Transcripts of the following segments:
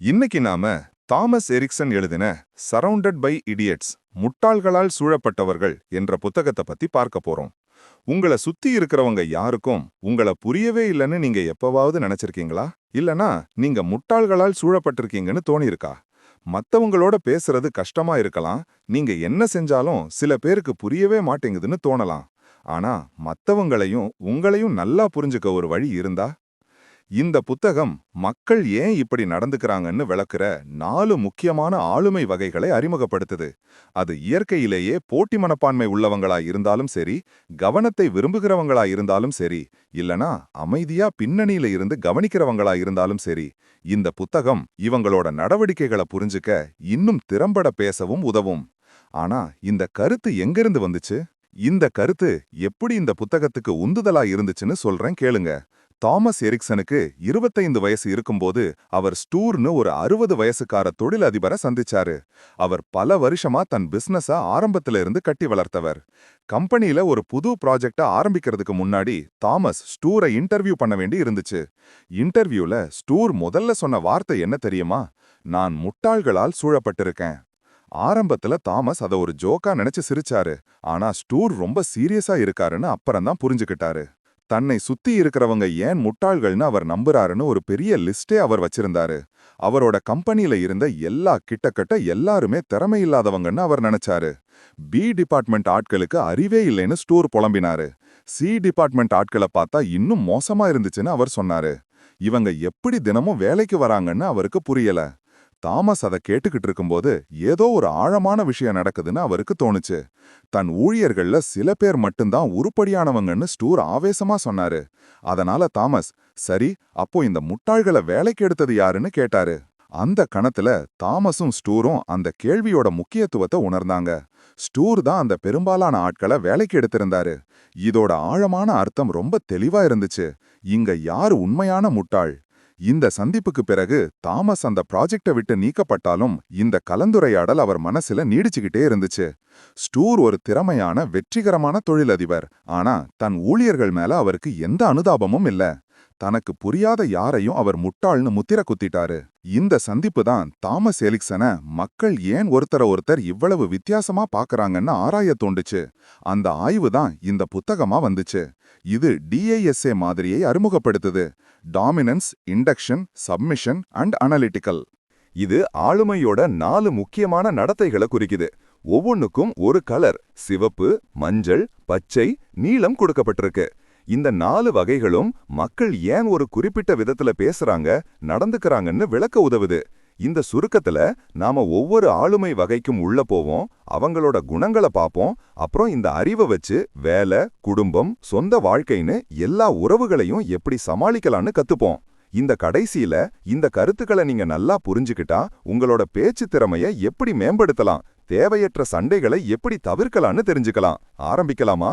இன்னைக்கு நாம Thomas Erikson எழுதின சரவுண்டட் பை இடியட்ஸ் முட்டாள்களால் சூழப்பட்டவர்கள் என்ற புத்தகத்தை பத்தி பார்க்க போறோம். உங்கள சுத்தி இருக்கிறவங்க யாருக்கும் உங்கள புரியவே இல்லைன்னு நீங்க எப்பவாவது நினைச்சிருக்கீங்களா? இல்லனா நீங்க முட்டாள்களால் சூழப்பட்டிருக்கீங்கன்னு தோணியிருக்கா? மத்தவங்களோட பேசுறது கஷ்டமா இருக்கலாம் நீங்க என்ன செஞ்சாலும் சில பேருக்கு புரியவே மாட்டேங்குதுன்னு தோணலாம். ஆனா மத்தவங்களையும் உங்களையும் நல்லா புரிஞ்சுக்க ஒரு வழி இருந்தா இந்த புத்தகம் மக்கள் ஏன் இப்படி நடந்துக்கிறாங்கன்னு விளக்குற நாலு முக்கியமான ஆளுமை வகைகளை அறிமுகப்படுத்துது. அது இயற்கையிலேயே போட்டி மனப்பான்மை உள்ளவங்களா இருந்தாலும் சரி கவனத்தை விரும்புகிறவங்களா இருந்தாலும் சரி இல்லனா அமைதியா பின்னணியில இருந்து கவனிக்கிறவங்களா இருந்தாலும் சரி இந்த புத்தகம் இவங்களோட நடவடிக்கைகளை புரிஞ்சுக்க இன்னும் திறம்பட பேசவும் உதவும். ஆனா இந்த கருத்து எங்கிருந்து வந்துச்சு? இந்த கருத்து எப்படி இந்த புத்தகத்துக்கு உந்துதலா இருந்துச்சுன்னு சொல்றேன் கேளுங்க. தாமஸ் எரிக்சனுக்கு இருபத்தைந்து வயசு இருக்கும்போது அவர் ஸ்டூர்னு ஒரு அறுபது வயசுக்கார தொழிலதிபரை சந்திச்சாரு. அவர் பல வருஷமா தன் பிசினஸ ஆரம்பத்துல இருந்து கட்டி வளர்த்தவர். கம்பெனில ஒரு புது ப்ராஜெக்ட ஆரம்பிக்கிறதுக்கு முன்னாடி தாமஸ் ஸ்டூரை இன்டர்வியூ பண்ண வேண்டி இருந்துச்சு. இன்டர்வியூல ஸ்டூர் முதல்ல சொன்ன வார்த்தை என்ன தெரியுமா? நான் முட்டாள்களால் சூழப்பட்டிருக்கேன். ஆரம்பத்துல தாமஸ் அத ஒரு ஜோக்கா நினைச்சு சிரிச்சாரு. ஆனா ஸ்டூர் ரொம்ப சீரியஸா இருக்காருன்னு அப்புறம்தான் புரிஞ்சுக்கிட்டாரு. தன்னை சுத்தி இருக்கிறவங்க ஏன் முட்டாள்கள்னு அவர் நம்புறாருன்னு ஒரு பெரிய லிஸ்டே அவர் வச்சிருந்தாரு. அவரோட கம்பெனில இருந்த எல்லா கிட்டக்கட்ட எல்லாருமே திறமையில்லாதவங்கன்னு அவர் நினைச்சாரு. பி டிபார்ட்மெண்ட் ஆட்களுக்கு அறிவே இல்லைன்னு ஸ்டோர் புலம்பினாரு. சி டிபார்ட்மெண்ட் ஆட்களை பார்த்தா இன்னும் மோசமா இருந்துச்சுன்னு அவர் சொன்னாரு. இவங்க எப்படி தினமும் வேலைக்கு வராங்கன்னு அவருக்கு புரியல. தாமஸ் அதை கேட்டுக்கிட்டு இருக்கும்போது ஏதோ ஒரு ஆழமான விஷயம் நடக்குதுன்னு அவருக்கு தோணுச்சு. தன் ஊழியர்கள்ல சில பேர் மட்டும்தான் உருப்படியானவங்கன்னு ஸ்டூர் ஆவேசமா சொன்னாரு. அதனால தாமஸ் சரி அப்போ இந்த முட்டாள்களை வேலைக்கு எடுத்தது யாருன்னு கேட்டாரு. அந்த கணத்துல தாமஸும் ஸ்டூரும் அந்த கேள்வியோட முக்கியத்துவத்தை உணர்ந்தாங்க. ஸ்டூர் தான் அந்த பெரும்பாலான ஆட்களை வேலைக்கு எடுத்திருந்தாரு. இதோட ஆழமான அர்த்தம் ரொம்ப தெளிவா இருந்துச்சு. இங்க யாரு உண்மையான முட்டாள்? இந்த சந்திப்புக்கு பிறகு தாமஸ் அந்த ப்ராஜெக்டை விட்டு நீக்கப்பட்டாலும் இந்த கலந்துரையாடல் அவர் மனசுல நீடிச்சுக்கிட்டே இருந்துச்சு. ஸ்டூர் ஒரு திறமையான வெற்றிகரமான தொழிலதிபர். ஆனா தன் ஊழியர்கள் மேல அவருக்கு எந்த அனுதாபமும் இல்ல. தனக்கு புரியாத யாரையும் அவர் முட்டாள்னு முத்திர குத்திட்டாரு. இந்த சந்திப்பு தான் தாமஸ் எலிக்சன மக்கள் ஏன் ஒருத்தர ஒருத்தர் இவ்வளவு வித்தியாசமா பாக்குறாங்கன்னு ஆராய தோண்டுச்சு. அந்த ஆய்வு தான் இந்த புத்தகமா வந்துச்சு. இது டிஐஎஸ்ஏ மாதிரியை அறிமுகப்படுத்துது. Dominance induction submission and analytical. இது ஆளுமையோட நாலு முக்கியமான நடத்தைகளை குறிக்குது. ஒவ்வொன்னுக்கும் ஒரு கலர் சிவப்பு மஞ்சள் பச்சை நீலம் கொடுக்கப்பட்டிருக்கு. இந்த நாலு வகைகளும் மக்கள் ஏன் ஒரு குறிப்பிட்ட விதத்துல பேசுறாங்க நடந்துக்கிறாங்கன்னு விளக்க உதவுது. இந்த சுருக்கத்துல நாம ஒவ்வொரு ஆளுமை வகைக்கும் உள்ள போவோம் அவங்களோட குணங்களை பார்ப்போம் அப்புறம் இந்த அறிவை வச்சு வேலை குடும்பம் சொந்த வாழ்க்கைன்னு எல்லா உறவுகளையும் எப்படி சமாளிக்கலான்னு கத்துப்போம். இந்த கடைசியில இந்த கருத்துக்களை நீங்க நல்லா புரிஞ்சுக்கிட்டா உங்களோட பேச்சு திறமைய எப்படி மேம்படுத்தலாம் தேவையற்ற சண்டைகளை எப்படி தவிர்க்கலான்னு தெரிஞ்சுக்கலாம். ஆரம்பிக்கலாமா?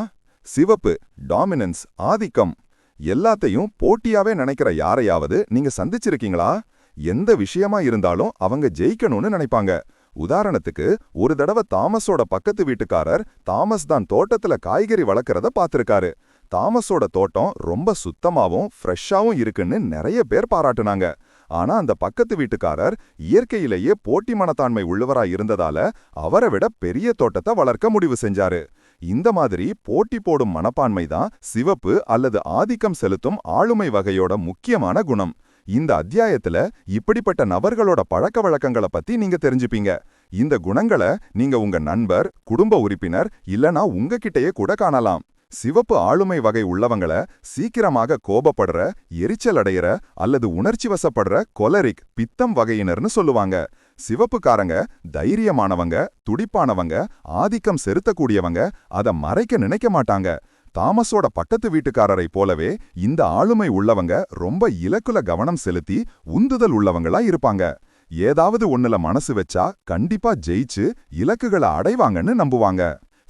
சிவப்பு டாமினன்ஸ் ஆதிக்கம் எல்லாத்தையும் போட்டியாவே நினைக்கிற யாரையாவது நீங்க சந்திச்சிருக்கீங்களா? எந்த விஷயமா இருந்தாலும் அவங்க ஜெயிக்கணும்னு நினைப்பாங்க. உதாரணத்துக்கு ஒரு தடவை தாமஸோட பக்கத்து வீட்டுக்காரர் தாமஸ் தான் தோட்டத்துல காய்கறி வளர்க்கறத பார்த்திருக்காரு. தாமஸோட தோட்டம் ரொம்ப சுத்தமாவும் ஃப்ரெஷ்ஷாவும் இருக்குன்னு நிறைய பேர் பாராட்டுனாங்க. ஆனா அந்த பக்கத்து வீட்டுக்காரர் இயற்கையிலேயே போட்டி மனத்தாண்மை உள்ளவரா இருந்ததால அவரை விட பெரிய தோட்டத்தை வளர்க்க முடிவு செஞ்சாரு. இந்த மாதிரி போட்டி போடும் மனப்பான்மை தான் சிவப்பு அல்லது ஆதிக்கம் செலுத்தும் ஆளுமை வகையோட முக்கியமான குணம். இந்த அத்தியாயத்துல இப்படிப்பட்ட நபர்களோட பழக்க வழக்கங்களை பத்தி நீங்க தெரிஞ்சுப்பீங்க. இந்த குணங்களை நீங்க உங்க நண்பர் குடும்ப உறுப்பினர் இல்லனா உங்ககிட்டயே கூட காணலாம். சிவப்பு ஆளுமை வகை உள்ளவங்கள சீக்கிரமாக கோபப்படுற எரிச்சல் அடையிற அல்லது உணர்ச்சி வசப்படுற கொலரிக் பித்தம் வகையினர்னு சொல்லுவாங்க. சிவப்புக்காரங்க தைரியமானவங்க துடிப்பானவங்க ஆதிக்கம் செலுத்தக்கூடியவங்க அதை மறைக்க நினைக்க மாட்டாங்க. தாமஸோட பக்கத்து வீட்டுக்காரரை போலவே இந்த ஆளுமை உள்ளவங்க ரொம்ப இலக்குல கவனம் செலுத்தி உந்துதல் உள்ளவங்களா இருப்பாங்க. ஏதாவது ஒண்ணுல மனசு வச்சா கண்டிப்பா ஜெயிச்சு இலக்குகளை அடைவாங்கன்னு நம்புவாங்க.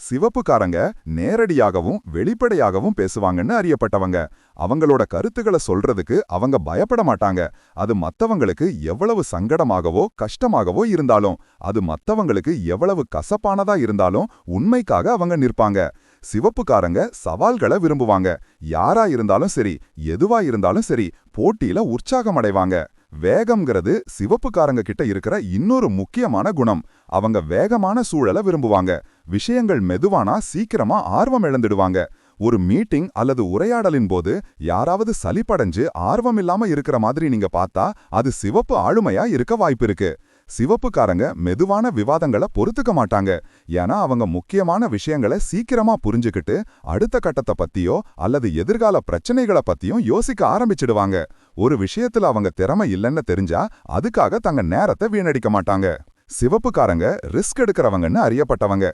சிவப்புக்காரங்க நேரடியாகவும் வெளிப்படையாகவும் பேசுவாங்கன்னு அறியப்பட்டவங்க. அவங்களோட கருத்துக்களை சொல்றதுக்கு அவங்க பயப்பட மாட்டாங்க. அது மத்தவங்களுக்கு எவ்வளவு சங்கடமாகவோ கஷ்டமாகவோ இருந்தாலும் அது மத்தவங்களுக்கு எவ்வளவு கசப்பானதா இருந்தாலும் உண்மைக்காக அவங்க நிற்பாங்க. சிவப்புக்காரங்க சவால்களை விரும்புவாங்க. யாரா இருந்தாலும் சரி எதுவா இருந்தாலும் சரி போட்டியில உற்சாகம் அடைவாங்க வேகம்ங்கிறது சிவப்புக்காரங்க கிட்ட இருக்கிற இன்னொரு முக்கியமான குணம். அவங்க வேகமான சூழலை விரும்புவாங்க. விஷயங்கள் மெதுவானா சீக்கிரமா ஆர்வம் இழந்துடுவாங்க. ஒரு மீட்டிங் அல்லது உரையாடலின் போது யாராவது சலிப்படைஞ்சு ஆர்வம் இல்லாம இருக்கிற மாதிரி நீங்க பார்த்தா அது சிவப்பு ஆளுமையா இருக்க வாய்ப்பிருக்கு சிவப்புக்காரங்க மெதுவான விவாதங்களை பொறுத்துக்க மாட்டாங்க. ஏன்னா அவங்க முக்கியமான விஷயங்களை சீக்கிரமா புரிஞ்சுக்கிட்டு அடுத்த கட்டத்தை பத்தியோ அல்லது எதிர்கால பிரச்சனைகளை பத்தியும் யோசிக்க ஆரம்பிச்சிடுவாங்க. ஒரு விஷயத்துல அவங்க திறமை இல்லைன்னு தெரிஞ்சா அதுக்காக தங்க நேரத்தை வீணடிக்க மாட்டாங்க. சிவப்புக்காரங்க ரிஸ்க் எடுக்கிறவங்கன்னு அறியப்பட்டவங்க.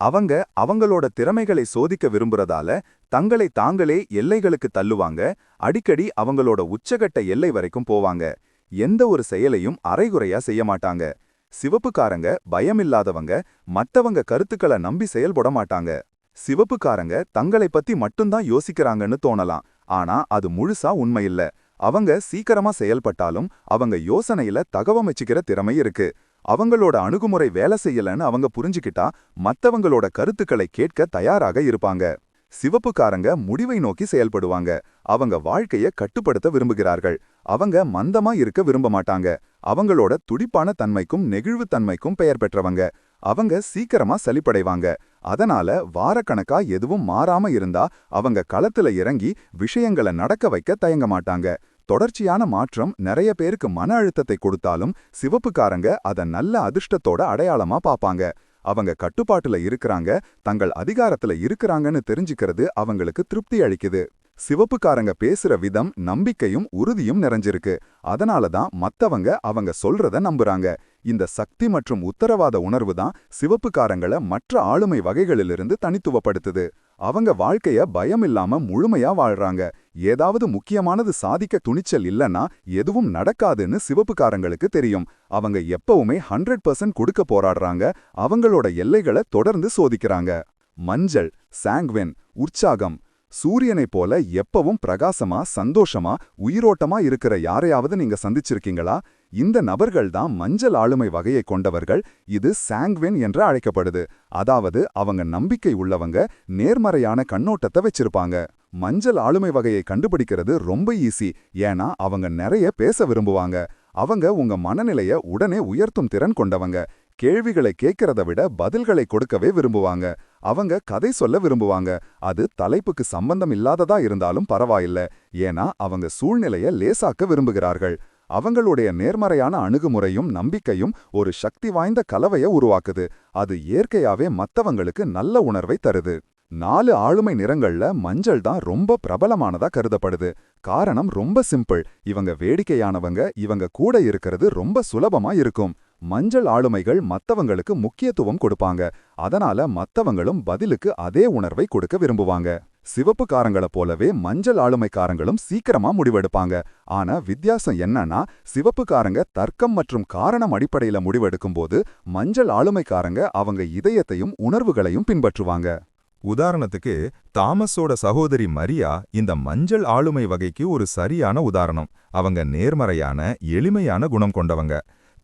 அவங்க அவங்களோட திறமைகளை சோதிக்க விரும்புறதால தங்களை தாங்களே எல்லைகளுக்கு தள்ளுவாங்க. அடிக்கடி அவங்களோட உச்சகட்ட எல்லை வரைக்கும் போவாங்க. எந்த ஒரு செயலையும் அரைகுறையா செய்ய மாட்டாங்க. சிவப்புக்காரங்க பயமில்லாதவங்க மத்தவங்க கருத்துக்களை நம்பி செயல்பட மாட்டாங்க. சிவப்புக்காரங்க தங்களை பத்தி மட்டும்தான் யோசிக்கிறாங்கன்னு தோணலாம். ஆனா அது முழுசா உண்மையில்ல அவங்க சீக்கிரமா செயல்பட்டாலும் அவங்க யோசனையில தகவமைச்சுக்கிற திறமை இருக்கு. அவங்களோட அணுகுமுறை வேலை செய்யலன்னு அவங்க புரிஞ்சுக்கிட்டா மத்தவங்களோட கருத்துக்களை கேட்க தயாராக இருப்பாங்க. சிவப்புக்காரங்க முடிவை நோக்கி செயல்படுவாங்க. அவங்க வாழ்க்கைய கட்டுப்படுத்த விரும்புகிறார்கள். அவங்க மந்தமா இருக்க விரும்ப மாட்டாங்க. அவங்களோட துடிப்பான தன்மைக்கும் நெகிழ்வுத் தன்மைக்கும் பெயர் பெற்றவங்க. அவங்க சீக்கிரமா சலிப்படைவாங்க. அதனால வாரக்கணக்கா எதுவும் மாறாம இருந்தா அவங்க களத்துல இறங்கி விஷயங்களை நடக்க வைக்க தயங்க மாட்டாங்க. தொடர்ச்சியான மாற்றம் நிறைய பேருக்கு மன அழுத்தத்தை கொடுத்தாலும் சிவப்புக்காரங்க அத நல்ல அதிர்ஷ்டத்தோட அடையாளமா பாப்பாங்க. அவங்க கட்டுப்பாட்டுல இருக்கிறாங்க தங்கள் அதிகாரத்துல இருக்கிறாங்கன்னு தெரிஞ்சுக்கிறது அவங்களுக்கு திருப்தி அளிக்குது. சிவப்புக்காரங்க பேசுற விதம் நம்பிக்கையும் உறுதியும் நிறைஞ்சிருக்கு. அதனால தான் மத்தவங்க அவங்க சொல்றத நம்புறாங்க. இந்த சக்தி மற்றும் உத்தரவாத உணர்வு தான் சிவப்புக்காரங்கள மற்ற ஆளுமை வகைகளிலிருந்து தனித்துவப்படுத்துது. அவங்க வாழ்க்கைய பயமில்லாம முழுமையா வாழ்றாங்க. ஏதாவது முக்கியமானது சாதிக்க துணிச்சல் இல்லனா எதுவும் நடக்காதுன்னு சிவப்புக்காரங்களுக்கு தெரியும். அவங்க எப்பவுமே ஹண்ட்ரட் பர்சன்ட் கொடுக்க போராடுறாங்க. அவங்களோட எல்லைகளை தொடர்ந்து சோதிக்கிறாங்க. மஞ்சள் சாங்வென் உற்சாகம் சூரியனைப் போல எப்பவும் பிரகாசமா சந்தோஷமா உயிரோட்டமா இருக்கிற யாரையாவது நீங்க சந்திச்சிருக்கீங்களா? இந்த நபர்கள் தான் மஞ்சள் ஆளுமை வகையை கொண்டவர்கள். இது சாங்வின் என்று அழைக்கப்படுது. அதாவது அவங்க நம்பிக்கை உள்ளவங்க நேர்மறையான கண்ணோட்டத்தை வச்சிருப்பாங்க. மஞ்சள் ஆளுமை வகையை கண்டுபிடிக்கிறது ரொம்ப ஈஸி ஏன்னா அவங்க நிறைய பேச விரும்புவாங்க. அவங்க உங்க மனநிலைய உடனே உயர்த்தும் திறன் கொண்டவங்க. கேள்விகளை கேட்கறத விட பதில்களை கொடுக்கவே விரும்புவாங்க. அவங்க கதை சொல்ல விரும்புவாங்க. அது தலைப்புக்கு சம்பந்தம் இல்லாததா இருந்தாலும் பரவாயில்ல. ஏன்னா அவங்க சூழ்நிலைய லேசாக்க விரும்புகிறார்கள். அவங்களுடைய நேர்மறையான அணுகுமுறையும் நம்பிக்கையும் ஒரு சக்தி வாய்ந்த கலவையை உருவாக்குது. அது இயற்கையாவே மத்தவங்களுக்கு நல்ல உணர்வை தருது. நாலு ஆளுமை நிறங்கள்ல மஞ்சள் தான் ரொம்ப பிரபலமானதா கருதப்படுது. காரணம் ரொம்ப சிம்பிள். இவங்க வேடிக்கையானவங்க இவங்க கூட இருக்கிறது ரொம்ப சுலபமா இருக்கும். மஞ்சள் ஆளுமைகள் மத்தவங்களுக்கு முக்கியத்துவம் கொடுப்பாங்க. அதனால மத்தவங்களும் பதிலுக்கு அதே உணர்வை கொடுக்க விரும்புவாங்க. சிவப்புக்காரங்கள போலவே மஞ்சள் ஆளுமைக்காரங்களும் சீக்கிரமா முடிவெடுப்பாங்க. ஆனா வித்தியாசம் என்னன்னா சிவப்புக்காரங்க தர்க்கம் மற்றும் காரணம் அடிப்படையில முடிவெடுக்கும்போது மஞ்சள் ஆளுமைக்காரங்க அவங்க இதயத்தையும் உணர்வுகளையும் பின்பற்றுவாங்க. உதாரணத்துக்கு தாமஸோட சகோதரி மரியா இந்த மஞ்சள் ஆளுமை வகைக்கு ஒரு சரியான உதாரணம். அவங்க நேர்மறையான எளிமையான குணம் கொண்டவங்க.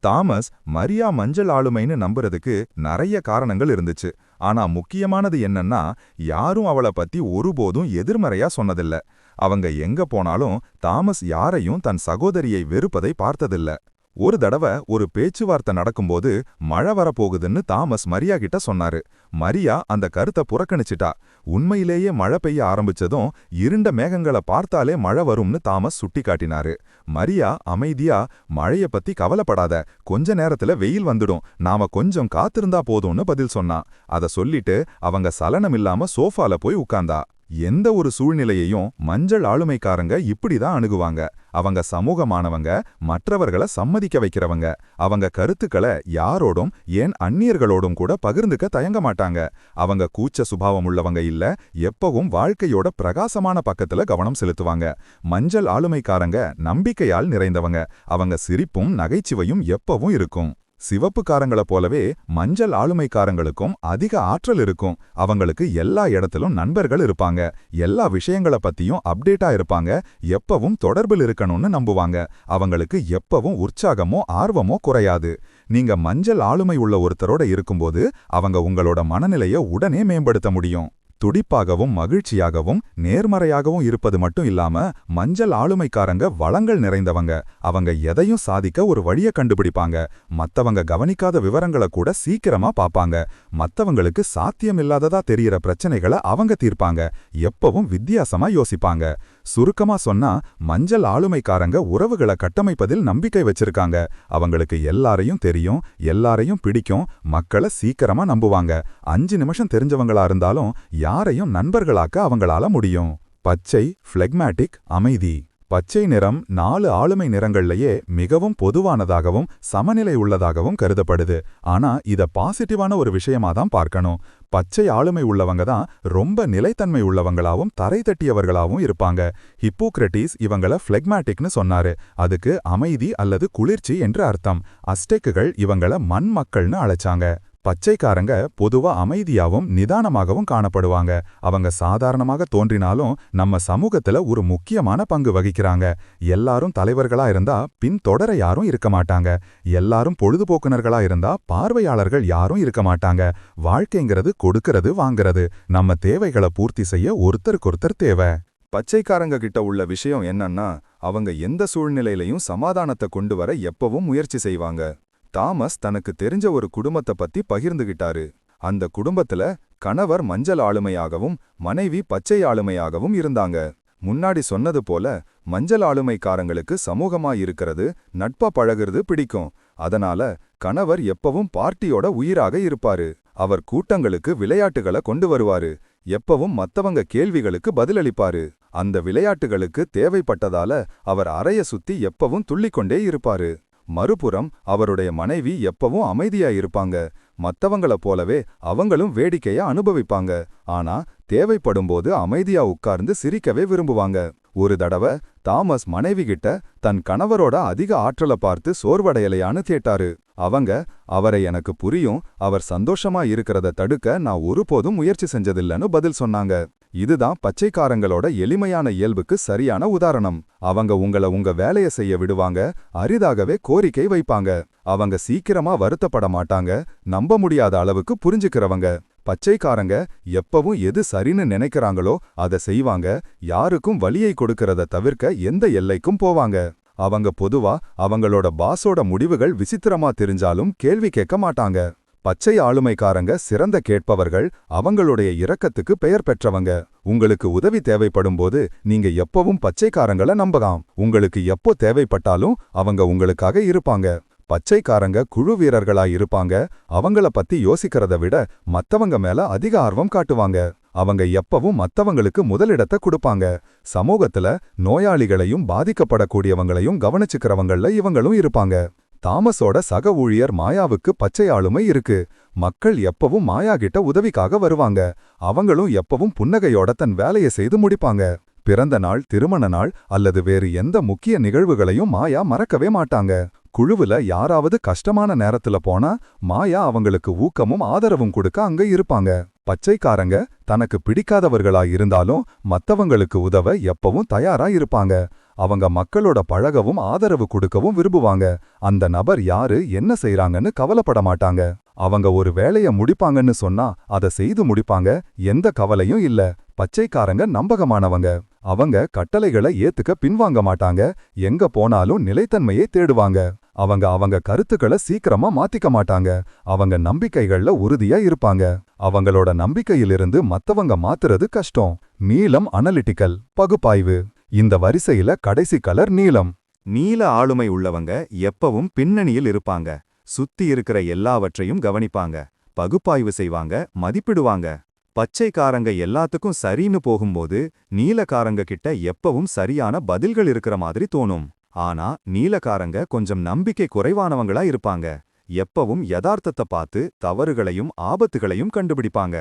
தாமஸ் மரியா மஞ்சள் ஆளுமைன்னு நம்புறதுக்கு நிறைய காரணங்கள் இருந்துச்சு. ஆனா முக்கியமானது என்னன்னா யாரும் அவளை பத்தி ஒருபோதும் எதிர்மறையா சொன்னதில்ல. அவங்க எங்க போனாலும் தாமஸ் யாரையும் தன் சகோதரியை வெறுப்பதை பார்த்ததில்ல. ஒரு தடவை ஒரு பேச்சுவார்த்தை நடக்கும்போது மழை வரப்போகுதுன்னு தாமஸ் மரியா கிட்ட சொன்னாரு. மரியா அந்த கருத்தை புறக்கணிச்சிட்டா. உண்மையிலேயே மழை பெய்ய ஆரம்பிச்சதும் இருண்ட மேகங்களை பார்த்தாலே மழை வரும்னு தாமஸ் சுட்டிக்காட்டினாரு. மரியா அமைதியா மழைய பத்தி கவலைப்படாத. கொஞ்ச நேரத்துல வெயில் வந்துடும். நாம கொஞ்சம் காத்திருந்தா போதும்னு பதில் சொன்னா. அத சொல்லிட்டு அவங்க சலனம் இல்லாம சோஃபால போய் உட்கார்ந்தா எந்த ஒரு சூழ்நிலையையும் மஞ்சள் ஆளுமைக்காரங்க இப்படிதான் அணுகுவாங்க. அவங்க சமூகமானவங்க மற்றவர்களை சம்மதிக்க வைக்கிறவங்க. அவங்க கருத்துக்களை யாரோடும் ஏன் அந்நியர்களோடும் கூட பகிர்ந்துக்க தயங்க மாட்டாங்க. அவங்க கூச்ச சுபாவம் உள்ளவங்க இல்ல எப்பவும் வாழ்க்கையோட பிரகாசமான பக்கத்துல கவனம் செலுத்துவாங்க. மஞ்சள் ஆளுமைக்காரங்க நம்பிக்கையால் நிறைந்தவங்க. அவங்க சிரிப்பும் நகைச்சுவையும் எப்பவும் இருக்கும். சிவப்புக்காரங்கள போலவே மஞ்சள் ஆளுமைக்காரங்களுக்கும் அதிக ஆற்றல் இருக்கும். அவங்களுக்கு எல்லா இடத்திலும் நண்பர்கள் இருப்பாங்க. எல்லா விஷயங்கள பத்தியும் அப்டேட்டா இருப்பாங்க. எப்பவும் தொடர்பில் இருக்கணும்னு நம்புவாங்க. அவங்களுக்கு எப்பவும் உற்சாகமோ ஆர்வமோ குறையாது. நீங்க மஞ்சள் ஆளுமை உள்ள ஒருத்தரோட இருக்கும்போது அவங்க உங்களோட மனநிலைய உடனே மேம்படுத்த முடியும். துடிப்பாகவும் மகிழ்ச்சியாகவும் நேர்மறையாகவும் இருப்பது மட்டும் இல்லாம மஞ்சள் ஆளுமைக்காரங்க வளங்கள் நிறைந்தவங்க. அவங்க எதையும் சாதிக்க ஒரு வழிய கண்டுபிடிப்பாங்க. மத்தவங்க கவனிக்காத விவரங்களை கூட சீக்கிரமா பாப்பாங்க மத்தவங்களுக்கு சாத்தியமில்லாததா தெரியற பிரச்சனைகளை அவங்க தீர்ப்பாங்க. எப்பவும் வித்தியாசமா யோசிப்பாங்க. சுருக்கமா சொன்னா மஞ்சள் ஆளுமைக்காரங்க உறவுகளை கட்டமைப்பதில் நம்பிக்கை வச்சிருக்காங்க. அவங்களுக்கு எல்லாரையும் தெரியும் எல்லாரையும் பிடிக்கும் மக்களை சீக்கிரமா நம்புவாங்க. அஞ்சு நிமிஷம் தெரிஞ்சவங்களா இருந்தாலும் யாரையும் நண்பர்களாக்க அவங்களால முடியும். பச்சை ஃப்ளெக்மேட்டிக் அமைதி. பச்சை நிறம் நாலு ஆளுமை நிறங்கள்லயே மிகவும் பொதுவானதாகவும் சமநிலை உள்ளதாகவும் கருதப்படுது. ஆனா இத பாசிட்டிவான ஒரு விஷயமா தான் பார்க்கணும். பச்சை ஆளுமை உள்ளவங்க தான் ரொம்ப நிலைத்தன்மை உள்ளவங்களாவும் தரை தட்டியவர்களாவும் இருப்பாங்க. ஹிப்போக்ரட்டிஸ் இவங்கள ஃபிளெக்மேட்டிக்னு சொன்னாரு. அதுக்கு அமைதி அல்லது குளிர்ச்சி என்று அர்த்தம். அஸ்டெக்குகள் இவங்கள மண் மக்கள்னு அழைச்சாங்க. பச்சைக்காரங்க பொதுவா அமைதியாவும் நிதானமாகவும் காணப்படுவாங்க. அவங்க சாதாரணமாக தோன்றினாலும் நம்ம சமூகத்துல ஒரு முக்கியமான பங்கு வகிக்கிறாங்க. எல்லாரும் தலைவர்களா இருந்தா பின் தொடர யாரும் இருக்க மாட்டாங்க. எல்லாரும் பொழுதுபோக்குனர்களா இருந்தா பார்வையாளர்கள் யாரும் இருக்க மாட்டாங்க. வாழ்க்கைங்கிறது கொடுக்கறது வாங்குறது. நம்ம தேவைகளை பூர்த்தி செய்ய ஒருத்தருக்கொருத்தர் தேவை. பச்சைக்காரங்க கிட்ட உள்ள விஷயம் என்னன்னா அவங்க எந்த சூழ்நிலையிலையும் சமாதானத்தை கொண்டு வர எப்பவும் முயற்சி செய்வாங்க. தாமஸ் தனக்கு தெரிஞ்ச ஒரு குடும்பத்தை பத்தி பகிர்ந்துகிட்டாரு. அந்த குடும்பத்துல கணவர் மஞ்சள் ஆளுமையாகவும் மனைவி பச்சை ஆளுமையாகவும் இருந்தாங்க. முன்னாடி சொன்னது போல மஞ்சள் ஆளுமைக்காரங்களுக்கு சமூகமா இருக்கிறது நட்பா பழகுறது பிடிக்கும். அதனால கணவர் எப்பவும் பார்ட்டியோட உயிராக இருப்பாரு. அவர் கூட்டங்களுக்கு விளையாட்டுகளை கொண்டு வருவாரு. எப்பவும் மத்தவங்க கேள்விகளுக்கு பதிலளிப்பாரு. அந்த விளையாட்டுகளுக்கு தேவைப்பட்டதால அவர் அறைய சுத்தி எப்பவும் துள்ளிக்கொண்டே இருப்பாரு. மறுபுறம் அவருடைய மனைவி எப்பவும் அமைதியா இருப்பாங்க மத்தவங்கள போலவே அவங்களும் வேடிக்கைய அனுபவிப்பாங்க. ஆனா தேவைப்படும்போது அமைதியா உட்கார்ந்து சிரிக்கவே விரும்புவாங்க. ஒரு தடவை தாமஸ் மனைவி கிட்ட தன் கணவரோட அதிக ஆற்றலை பார்த்து சோர்வடையலையான்னு கேட்டாரு. அவங்க அவரை எனக்கு புரியும். அவர் சந்தோஷமா இருக்கிறத தடுக்க நான் ஒருபோதும் முயற்சி செஞ்சதில்லன்னு பதில் சொன்னாங்க. இதுதான் பச்சைக்காரங்களோட எளிமையான இயல்புக்கு சரியான உதாரணம். அவங்க உங்கள உங்க வேலைய செய்ய விடுவாங்க அரிதாகவே கோரிக்கை வைப்பாங்க. அவங்க சீக்கிரமா வருத்தப்பட மாட்டாங்க நம்ப முடியாத அளவுக்கு புரிஞ்சுக்கிறவங்க. பச்சைக்காரங்க எப்பவும் எது சரின்னு நினைக்கிறாங்களோ அதை செய்வாங்க யாருக்கும் வழியை கொடுக்கறத தவிர்க்க எந்த எல்லைக்கும் போவாங்க. அவங்க பொதுவா அவங்களோட பாஸோட முடிவுகள் விசித்திரமா தெரிஞ்சாலும் கேள்வி கேட்க மாட்டாங்க. பச்சை ஆளுமைக்காரங்க சிறந்த கேட்பவர்கள் அவங்களுடைய இரக்கத்துக்கு பெயர் பெற்றவங்க. உங்களுக்கு உதவி தேவைப்படும்போது நீங்க எப்பவும் பச்சைக்காரங்கள நம்பலாம். உங்களுக்கு எப்போ தேவைப்பட்டாலும் அவங்க உங்களுக்காக இருப்பாங்க. பச்சைக்காரங்க குழு வீரர்களா இருப்பாங்க. அவங்கள பத்தி யோசிக்கிறத விட மத்தவங்க மேல அதிக ஆர்வம் காட்டுவாங்க. அவங்க எப்பவும் மத்தவங்களுக்கு முதலிடத்தை கொடுப்பாங்க. சமூகத்துல நோயாளிகளையும் பாதிக்கப்படக்கூடியவங்களையும் கவனிச்சுக்கிறவங்கள இவங்களும் இருப்பாங்க. தாமஸோட சக ஊழியர் மாயாவுக்கு பச்சை ஆளுமை இருக்கு. மக்கள் எப்பவும் மாயா கிட்ட உதவிக்காக வருவாங்க. அவங்களும் எப்பவும் புன்னகையோட தன் வேலையை செய்து முடிப்பாங்க. பிறந்த நாள் திருமண நாள் அல்லது வேறு எந்த முக்கிய நிகழ்வுகளையும் மாயா மறக்கவே மாட்டாங்க. குழுவுல யாராவது கஷ்டமான நேரத்துல போனா மாயா அவங்களுக்கு ஊக்கமும் ஆதரவும் கொடுக்க அங்க இருப்பாங்க. பச்சைக்காரங்க தனக்கு பிடிக்காதவர்களா இருந்தாலும் மத்தவங்களுக்கு உதவ எப்பவும் தயாரா இருப்பாங்க. அவங்க மக்களோட பழகவும் ஆதரவு கொடுக்கவும் விரும்புவாங்க. அந்த நபர் யாரு என்ன செய்றாங்கன்னு கவலைப்பட மாட்டாங்க. அவங்க ஒரு வேலைய முடிப்பாங்கன்னு சொன்னா அதை செய்து முடிப்பாங்க. எந்த கவலையும் இல்ல. பச்சைக்காரங்க நம்பகமானவங்க. அவங்க கட்டளைகளை ஏத்துக்க பின்வாங்க மாட்டாங்க. எங்க போனாலும் நிலைத்தன்மையை தேடுவாங்க. அவங்க அவங்க கருத்துக்களை சீக்கிரமா மாத்திக்க மாட்டாங்க. அவங்க நம்பிக்கைகள்ல உறுதியா இருப்பாங்க. அவங்களோட நம்பிக்கையிலிருந்து மத்தவங்க மாத்துறது கஷ்டம். நீளம் அனலிட்டிக்கல் பகுப்பாய்வு. இந்த வரிசையில கடைசி கலர் நீலம். நீல ஆளுமை உள்ளவங்க எப்பவும் பின்னணியில் இருப்பாங்க. சுத்தி இருக்கிற எல்லாவற்றையும் கவனிப்பாங்க. பகுப்பாய்வு செய்வாங்க மதிப்பிடுவாங்க. பச்சைக்காரங்க எல்லாத்துக்கும் சரின்னு போகும்போது நீலக்காரங்க கிட்ட எப்பவும் சரியான பதில்கள் இருக்கிற மாதிரி தோணும். ஆனா நீலக்காரங்க கொஞ்சம் நம்பிக்கை குறைவானவங்களா இருப்பாங்க. எப்பவும் யதார்த்தத்தை பார்த்து தவறுகளையும் ஆபத்துகளையும் கண்டுபிடிப்பாங்க.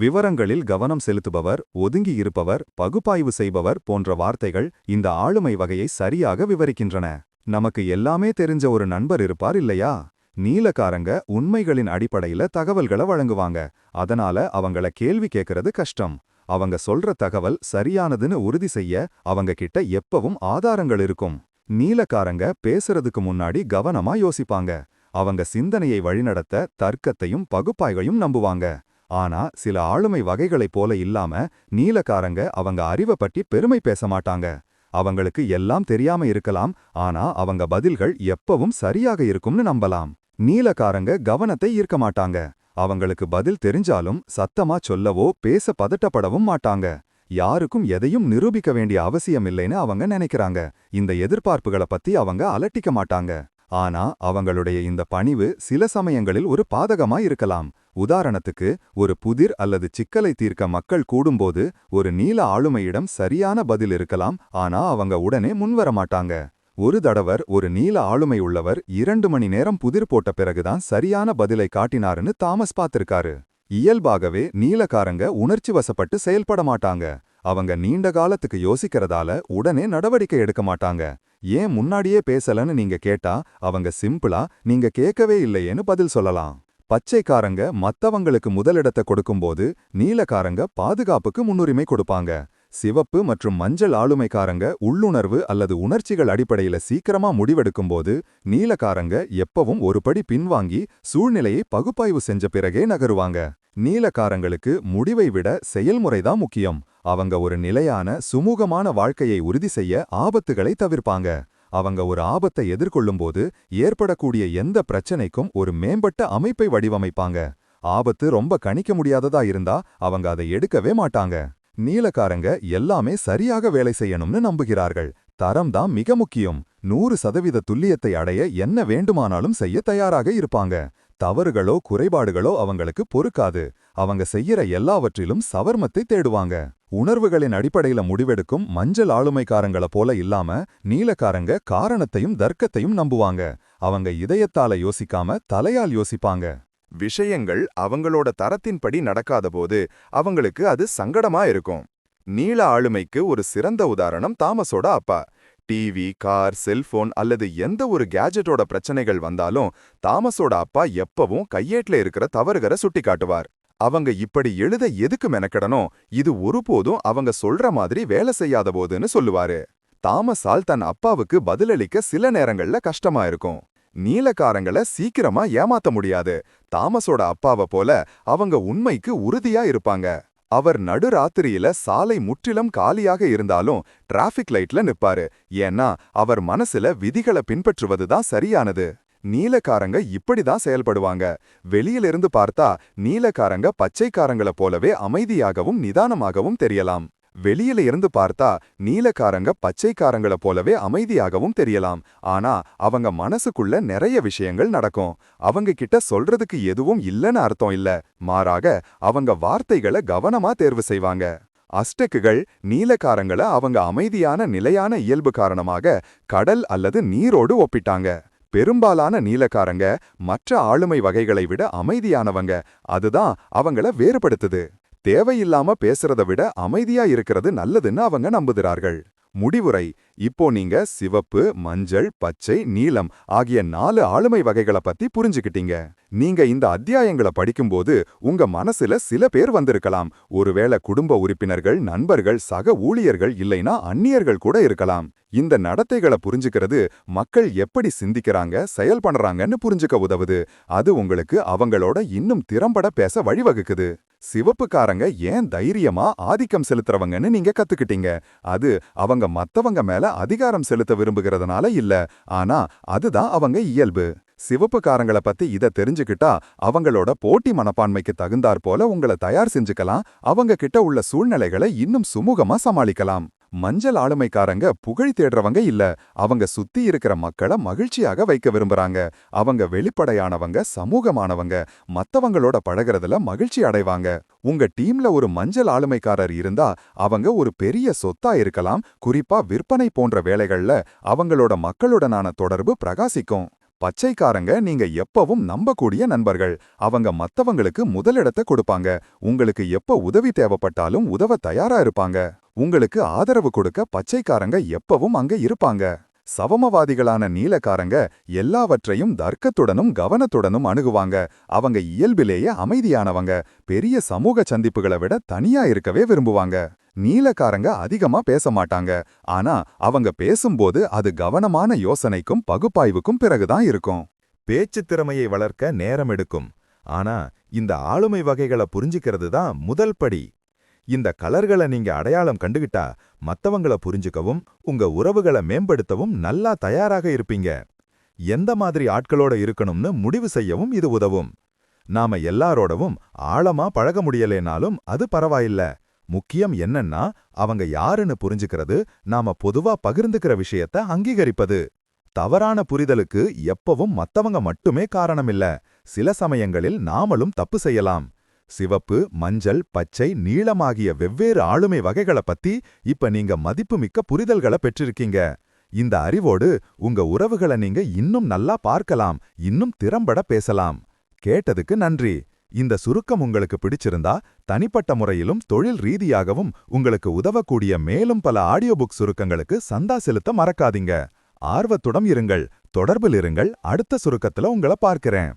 விவரங்களில் கவனம் செலுத்துபவர் ஒதுங்கி இருப்பவர் பகுப்பாய்வு செய்பவர் போன்ற வார்த்தைகள் இந்த ஆளுமை வகையை சரியாக விவரிக்கின்றன. நமக்கு எல்லாமே தெரிஞ்ச ஒரு நண்பர் இருப்பார் இல்லையா? நீலக்காரங்க உண்மைகளின் அடிப்படையில தகவல்களை வழங்குவாங்க. அதனால அவங்கள கேள்வி கேட்கறது கஷ்டம். அவங்க சொல்ற தகவல் சரியானதுன்னு உறுதி செய்ய அவங்க கிட்ட எப்பவும் ஆதாரங்கள் இருக்கும். நீலக்காரங்க பேசுறதுக்கு முன்னாடி கவனமா யோசிப்பாங்க. அவங்க சிந்தனையை வழிநடத்த தர்க்கத்தையும் பகுப்பாய்வையும் நம்புவாங்க. ஆனா சில ஆளுமை வகைகளைப் போல இல்லாம நீலக்காரங்க அவங்க அறிவை பற்றி பெருமை பேச மாட்டாங்க. அவங்களுக்கு எல்லாம் தெரியாம இருக்கலாம் ஆனா அவங்க பதில்கள் எப்பவும் சரியாக இருக்கும்னு நம்பலாம். நீலக்காரங்க கவனத்தை ஈர்க்க மாட்டாங்க. அவங்களுக்கு பதில் தெரிஞ்சாலும் சத்தமா சொல்லவோ பேச பதட்டப்படவும் மாட்டாங்க. யாருக்கும் எதையும் நிரூபிக்க வேண்டிய அவசியம் இல்லைன்னு அவங்க நினைக்கிறாங்க. இந்த எதிர்பார்ப்புகளை பத்தி அவங்க அலட்டிக்க மாட்டாங்க. ஆனா அவங்களுடைய இந்த பணிவு சில சமயங்களில் ஒரு பாதகமா இருக்கலாம். உதாரணத்துக்கு ஒரு புதிர் அல்லது சிக்கலை தீர்க்க மக்கள் கூடும்போது ஒரு நீல ஆளுமையிடம் சரியான பதில் இருக்கலாம் ஆனா அவங்க உடனே முன்வர மாட்டாங்க. ஒரு தடவர் ஒரு நீல ஆளுமை உள்ளவர் இரண்டு மணி நேரம் புதிர் போட்ட பிறகுதான் சரியான பதிலை காட்டினாருன்னு தாமஸ் பார்த்திருக்காரு. இயல்பாகவே நீலக்காரங்க உணர்ச்சி வசப்பட்டு செயல்பட மாட்டாங்க. அவங்க நீண்ட காலத்துக்கு யோசிக்கிறதால உடனே நடவடிக்கை எடுக்க மாட்டாங்க. ஏன் முன்னாடியே பேசலன்னு நீங்க கேட்டா அவங்க சிம்பிளா நீங்க கேட்கவே இல்லையேன்னு பதில் சொல்லலாம். பச்சைக்காரங்க மத்தவங்களுக்கு முதலிடத்தை கொடுக்கும்போது நீலக்காரங்க பாதுகாப்புக்கு முன்னுரிமை கொடுப்பாங்க. சிவப்பு மற்றும் மஞ்சள் ஆளுமைக்காரங்க உள்ளுணர்வு அல்லது உணர்ச்சிகள் அடிப்படையில சீக்கிரமா முடிவெடுக்கும்போது நீலக்காரங்க எப்பவும் ஒரு படி பின்வாங்கி சூழ்நிலையை பகுப்பாய்வு செஞ்ச பிறகே நகருவாங்க. நீலக்காரங்களுக்கு முடிவை விட செயல்முறைதான் முக்கியம். அவங்க ஒரு நிலையான சுமூகமான வாழ்க்கையை உறுதி செய்ய ஆபத்துகளை தவிர்ப்பாங்க. அவங்க ஒரு ஆபத்தை எதிர்கொள்ளும்போது ஏற்படக்கூடிய எந்த பிரச்சனைக்கும் ஒரு மேம்பட்ட அமைப்பை வடிவமைப்பாங்க. ஆபத்து ரொம்ப கணிக்க முடியாததா இருந்தா அவங்க அதை எடுக்கவே மாட்டாங்க. நீலக்காரங்க எல்லாமே சரியாக வேலை செய்யணும்னு நம்புகிறார்கள். தரம் தான் மிக முக்கியம். நூறு சதவீத துல்லியத்தை அடைய என்ன வேண்டுமானாலும் செய்ய தயாராக இருப்பாங்க. தவறுகளோ குறைபாடுகளோ அவங்களுக்கு பொறுக்காது. அவங்க செய்யற எல்லாவற்றிலும் சவர்மத்தை தேடுவாங்க. உணர்வுகளின் அடிப்படையில முடிவெடுக்கும் மஞ்சள் ஆளுமைக்காரங்கள போல இல்லாம நீலக்காரங்க காரணத்தையும் தர்க்கத்தையும் நம்புவாங்க. அவங்க இதயத்தால யோசிக்காம தலையால் யோசிப்பாங்க. விஷயங்கள் அவங்களோட தரத்தின்படி நடக்காத போது அவங்களுக்கு அது சங்கடமா இருக்கும். நீல ஆளுமைக்கு ஒரு சிறந்த உதாரணம் தாமஸோட அப்பா. டிவி கார் செல்போன் அல்லது எந்த ஒரு கேஜெட்டோட பிரச்சனைகள் வந்தாலும் தாமஸோட அப்பா எப்பவும் கையேட்ல இருக்கிற தவறுகளை சுட்டிக்காட்டுவார். அவங்க இப்படி எழுத எதுக்கு மெனக்கெடணும்? இது ஒருபோதும் அவங்க சொல்ற மாதிரி வேலை செய்யாத போதுன்னு சொல்லுவாரு. தாமஸால் தன் அப்பாவுக்கு பதிலளிக்க சில நேரங்கள்ல கஷ்டமா இருக்கும். நீலக்காரங்கள சீக்கிரமா ஏமாத்த முடியாது. தாமஸோட அப்பாவ போல அவங்க உண்மைக்கு உறுதியா இருப்பாங்க. அவர் நடுராத்திரியில சாலை முற்றிலும் காலியாக இருந்தாலும் டிராஃபிக் லைட்ல நிப்பாரு. ஏன்னா அவர் மனசுல விதிகளை பின்பற்றுவதுதான் சரியானது. நீலக்காரங்க இப்படிதான் செயல்படுவாங்க. வெளியிலிருந்து பார்த்தா நீலக்காரங்க பச்சைக்காரங்கள போலவே அமைதியாகவும் நிதானமாகவும் தெரியலாம். வெளியில இருந்து பார்த்தா நீலக்காரங்க பச்சைக்காரங்கள போலவே அமைதியாகவும் தெரியலாம். ஆனா அவங்க மனசுக்குள்ள நிறைய விஷயங்கள் நடக்கும். அவங்க கிட்ட சொல்றதுக்கு எதுவும் இல்லைன்னு அர்த்தம் இல்ல. மாறாக அவங்க வார்த்தைகளை கவனமா தேர்வு செய்வாங்க. அஸ்டெக்குகள் நீலக்காரங்களை அவங்க அமைதியான நிலையான இயல்பு காரணமாக கடல் அல்லது நீரோடு ஒப்பிட்டாங்க. பெரும்பாலான நீலக்காரங்க மற்ற ஆளுமை வகைகளை விட அமைதியானவங்க. அதுதான் அவங்கள வேறுபடுத்துது. தேவையில்லாம பேசுறத விட அமைதியா இருக்கிறது நல்லதுன்னு அவங்க நம்புகிறார்கள். முடிவுரை இப்போ நீங்க சிவப்பு மஞ்சள் பச்சை நீலம் ஆகிய நாலு ஆளுமை வகைகளை பத்தி புரிஞ்சுக்கிட்டீங்க. நீங்க இந்த அத்தியாயங்களை படிக்கும்போது உங்க மனசுல சில பேர் வந்திருக்கலாம். ஒருவேளை குடும்ப உறுப்பினர்கள் நண்பர்கள் சக ஊழியர்கள் இல்லைனா அந்நியர்கள் கூட இருக்கலாம். இந்த நடத்தைகளை புரிஞ்சுக்கிறது மக்கள் எப்படி சிந்திக்கிறாங்க செயல் பண்றாங்கன்னு புரிஞ்சுக்க உதவுது. அது உங்களுக்கு அவங்களோட இன்னும் திறம்பட பேச வழிவகுக்குது. சிவப்புக்காரங்க ஏன் தைரியமா ஆதிக்கம் செலுத்துறவங்கன்னு நீங்க கத்துக்கிட்டீங்க. அது அவங்க மத்தவங்க மேல அதிகாரம் செலுத்த விரும்புகிறதுனால இல்ல. ஆனா அதுதான் அவங்க இயல்பு. சிவப்புக்காரங்கள பத்தி இத தெரிஞ்சுக்கிட்டா அவங்களோட போட்டி மனப்பான்மைக்கு தகுந்தாற் போல உங்களை தயார் செஞ்சுக்கலாம். அவங்க கிட்ட உள்ள சூழ்நிலைகளை இன்னும் சுமூகமா சமாளிக்கலாம். மஞ்சள் ஆளுமைக்காரங்க புகழ் தேடுறவங்க இல்ல. அவங்க சுத்தி இருக்கிற மக்களை மகிழ்ச்சியாக வைக்க விரும்புறாங்க. அவங்க வெளிப்படையானவங்க சமூகமானவங்க மத்தவங்களோட பழகுறதுல மகிழ்ச்சி அடைவாங்க. உங்க டீம்ல ஒரு மஞ்சள் ஆளுமைக்காரர் இருந்தா அவங்க ஒரு பெரிய சொத்தா இருக்கலாம். குறிப்பா விற்பனை போன்ற வேலைகள்ல அவங்களோட மக்களுடனான தொடர்பு பிரகாசிக்கும். பச்சைக்காரங்க நீங்க எப்பவும் நம்பக்கூடிய நண்பர்கள். அவங்க மத்தவங்களுக்கு முதலிடத்தை கொடுப்பாங்க. உங்களுக்கு எப்ப உதவி தேவைப்பட்டாலும் உதவ தயாரா இருப்பாங்க. உங்களுக்கு ஆதரவு கொடுக்க பச்சைக்காரங்க எப்பவும் அங்க இருப்பாங்க. சவமவாதிகளான நீலக்காரங்க எல்லாவற்றையும் தர்க்கத்துடனும் கவனத்துடனும் அணுகுவாங்க. அவங்க இயல்பிலேயே அமைதியானவங்க. பெரிய சமூக சந்திப்புகளை விட தனியா இருக்கவே விரும்புவாங்க. நீலக்காரங்க அதிகமா பேச மாட்டாங்க. ஆனா அவங்க பேசும்போது அது கவனமான யோசனைக்கும் பகுப்பாய்வுக்கும் பிறகுதான் இருக்கும். பேச்சுத் திறமையை வளர்க்க நேரம் எடுக்கும். ஆனா இந்த ஆளுமை வகைகளை புரிஞ்சுக்கிறது தான் முதல் படி. இந்த கலர்களை நீங்க அடையாளம் கண்டுகிட்டா மத்தவங்கள புரிஞ்சுக்கவும் உங்க உறவுகளை மேம்படுத்தவும் நல்லா தயாராக இருப்பீங்க. எந்த மாதிரி ஆட்களோட இருக்கணும்னு முடிவு செய்யவும் இது உதவும். நாம எல்லாரோடவும் ஆழமா பழக முடியலேனாலும் அது பரவாயில்ல. முக்கியம் என்னன்னா அவங்க யாருன்னு புரிஞ்சுக்கிறது நாம பொதுவா பகிர்ந்துக்கிற விஷயத்த அங்கீகரிப்பது. தவறான புரிதலுக்கு எப்பவும் மத்தவங்க மட்டுமே காரணமில்ல. சில சமயங்களில் நாமளும் தப்பு செய்யலாம். சிவப்பு மஞ்சள் பச்சை நீளமாகிய வெவ்வேறு ஆளுமை வகைகளை பத்தி இப்ப நீங்க மதிப்புமிக்க புரிதல்களை பெற்றிருக்கீங்க. இந்த அறிவோடு உங்க உறவுகளை நீங்க இன்னும் நல்லா பார்க்கலாம் இன்னும் திறம்பட பேசலாம். கேட்டதுக்கு நன்றி. இந்த சுருக்கம் உங்களுக்கு பிடிச்சிருந்தா தனிப்பட்ட முறையிலும் தொழில் ரீதியாகவும் உங்களுக்கு உதவக்கூடிய மேலும் பல ஆடியோ புக் சுருக்கங்களுக்கு சந்தா செலுத்த மறக்காதீங்க. ஆர்வத்துடன் இருங்கள் தொடர்பில் இருங்கள் அடுத்த சுருக்கத்துல உங்களை பார்க்கிறேன்.